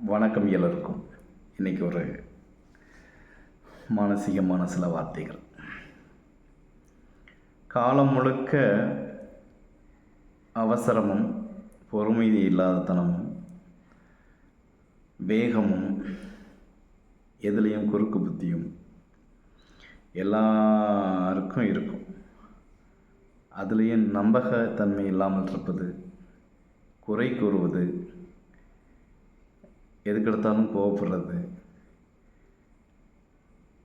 வணக்கம் எல்லோருக்கும். இன்றைக்கி ஒரு மானசீகமான சில வார்த்தைகள். காலம் முழுக்க அவசரமும் பொறுமை இல்லாதத்தனமும் வேகமும் எதுலேயும் குறுக்கு புத்தியும் எல்லாருக்கும் இருக்கும். அதுலேயும் நம்பகத்தன்மை இல்லாமல் இருப்பது குறை கூறுவது எதுக்கெடுத்தாலும் கோவப்படுறது.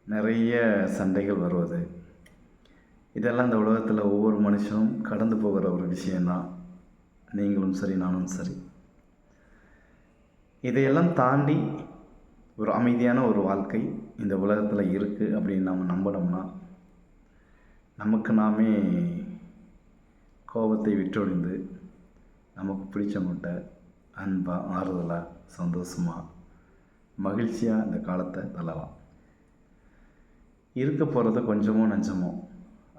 நிறைய சண்டைகள் வருவது. இதெல்லாம் இந்த உலகத்தில் ஒவ்வொரு மனுஷனும் கடந்து போகிற ஒரு விஷயந்தான் நீங்களும் சரி நானும் சரி. இதையெல்லாம் தாண்டி ஒரு அமைதியான ஒரு வாழ்க்கை இந்த உலகத்தில் இருக்குது அப்படின்னு நம்ம நம்பினோம்னா நமக்கு நாமே கோபத்தை விட்டொழிந்து நமக்கு பிடிச்ச முட்டை அன்பாக ஆறுதலாக சந்தோஷமாக மகிழ்ச்சியாக இந்த காலத்தை தள்ளலாம். இருக்க போகிறத கொஞ்சமோ நஞ்சமோ.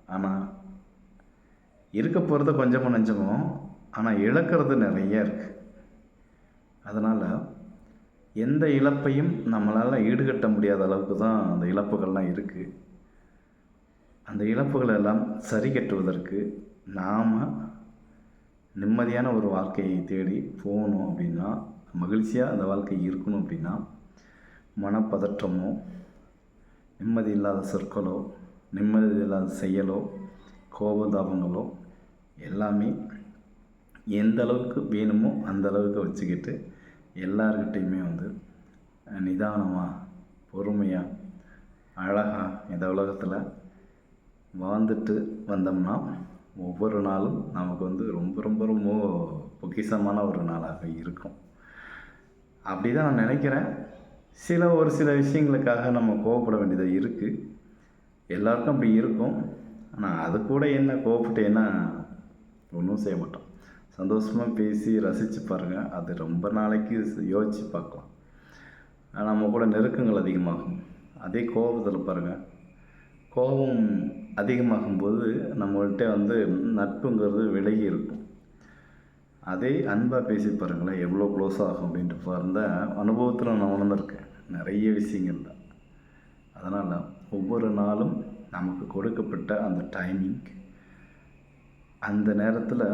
ஆனால் இருக்க போகிறத கொஞ்சமோ நஞ்சமோ ஆனால் இழக்கிறது நிறைய இருக்குது அதனால் எந்த இழப்பையும் நம்மளால் ஈடுகட்ட முடியாத அளவுக்கு தான் அந்த இழப்புகள்லாம் இருக்குது அந்த இழப்புகளெல்லாம் சரி கட்டுவதற்கு நாம் நிம்மதியான ஒரு வாழ்க்கையை தேடி போகணும் அப்படின்னா மகிழ்ச்சியாக அந்த வாழ்க்கை இருக்கணும் அப்படின்னா மனப்பதற்றமோ நிம்மதி இல்லாத சொற்களோ நிம்மதி இல்லாத செயலோ கோபதாபங்களோ எல்லாமே எந்த அளவுக்கு வேணுமோ அந்த அளவுக்கு வச்சுக்கிட்டு எல்லார்கிட்டேயுமே வந்து நிதானமாக பொறுமையாக அழகாக இந்த உலகத்தில் வாழ்ந்துட்டு வந்தோம்னா ஒவ்வொரு நாளும் நமக்கு வந்து ரொம்ப ரொம்ப ரொம்ப பொக்கிஷமான ஒரு நாளாக இருக்கும். அப்படி தான் நான் நினைக்கிறேன். சில ஒரு சில விஷயங்களுக்காக நம்ம கோவப்பட வேண்டியதாக இருக்குது எல்லாருக்கும் அப்படி இருக்கும். ஆனால் அது கூட என்ன கோவப்பட்டேன்னா ஒன்றும் செய்ய மாட்டோம். சந்தோஷமாக பேசி ரசித்து பாருங்கள் அது ரொம்ப நாளைக்கு யோசித்து பார்க்கலாம். நம்ம கூட நெருக்கங்கள் அதிகமாகும். அதே கோபத்தில் பாருங்கள் கோபம் அதிகமாகும்போது நம்மள்கிட்ட வந்து நட்புங்கிறது விலகி இருக்கும். அதே அன்பாக பேசி பாருங்களேன் எவ்வளோ க்ளோஸ் ஆகும் அப்படின்ட்டு பாருந்த அனுபவத்தில் நான் உணர்ந்திருக்கேன். நிறைய விஷயங்கள் தான். அதனால் ஒவ்வொரு நாளும் நமக்கு கொடுக்கப்பட்ட அந்த டைமிங் அந்த நேரத்தில்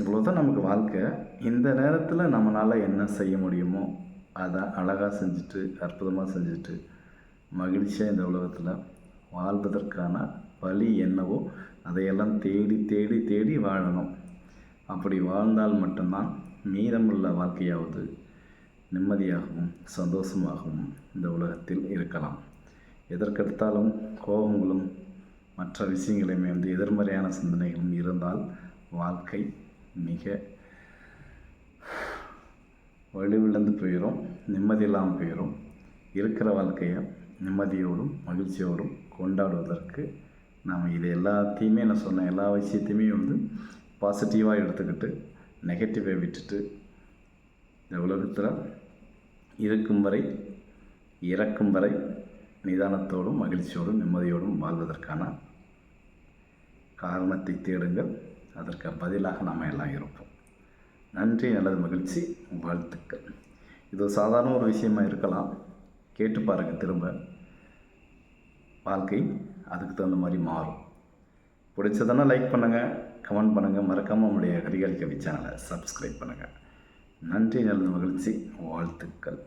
இவ்வளோ தான் நமக்கு வாழ்க்கை. இந்த நேரத்தில் நம்மளால் என்ன செய்ய முடியுமோ அதை அழகாக செஞ்சுட்டு அற்புதமாக செஞ்சுட்டு மகிழ்ச்சியாக இந்த உலகத்தில் வாழ்வதற்கான வழி என்னவோ அதையெல்லாம் தேடி தேடி தேடி வாழணும். அப்படி வாழ்ந்தால் மட்டும்தான் மீதமுள்ள வாழ்க்கையாவது நிம்மதியாகவும் சந்தோஷமாகவும் இந்த உலகத்தில் இருக்கலாம். எதற்கெடுத்தாலும் கோபங்களும் மற்ற விஷயங்களையுமே வந்து எதிர்மறையான சிந்தனைகளும் இருந்தால் வாழ்க்கை மிக வலுவிழந்து போயிடும் நிம்மதி இல்லாமல் போயிடும் இருக்கிற வாழ்க்கையை நிம்மதியோடும் மகிழ்ச்சியோடும் கொண்டாடுவதற்கு நாம் இது எல்லாத்தையுமே நான் சொன்ன எல்லா விஷயத்தையுமே வந்து பாசிட்டிவாக எடுத்துக்கிட்டு நெகட்டிவை விட்டுட்டு இந்த உலகத்தில் இருக்கும் வரை இறக்கும் வரை நிதானத்தோடும் மகிழ்ச்சியோடும் நிம்மதியோடும் வாழ்வதற்கான காரணத்தை தேடுங்கள். அதற்கு பதிலாக நாம் எல்லாம் இருப்போம். நன்றி நல்லது மகிழ்ச்சி வாழ்த்துக்கள். இது சாதாரண ஒரு விஷயமாக இருக்கலாம். கேட்டு பாருங்கள் திரும்ப. வாழ்க்கை அதுக்கு தகுந்த மாதிரி மாறும். பிடிச்சதுன்னா லைக் பண்ணுங்கள் கமெண்ட் பண்ணுங்கள் மறக்காமல் நம்முடைய கரிகாலி கவி சேனலை சப்ஸ்கிரைப் பண்ணுங்கள் நன்றி நல்லது மகிழ்ச்சி வாழ்த்துக்கள்.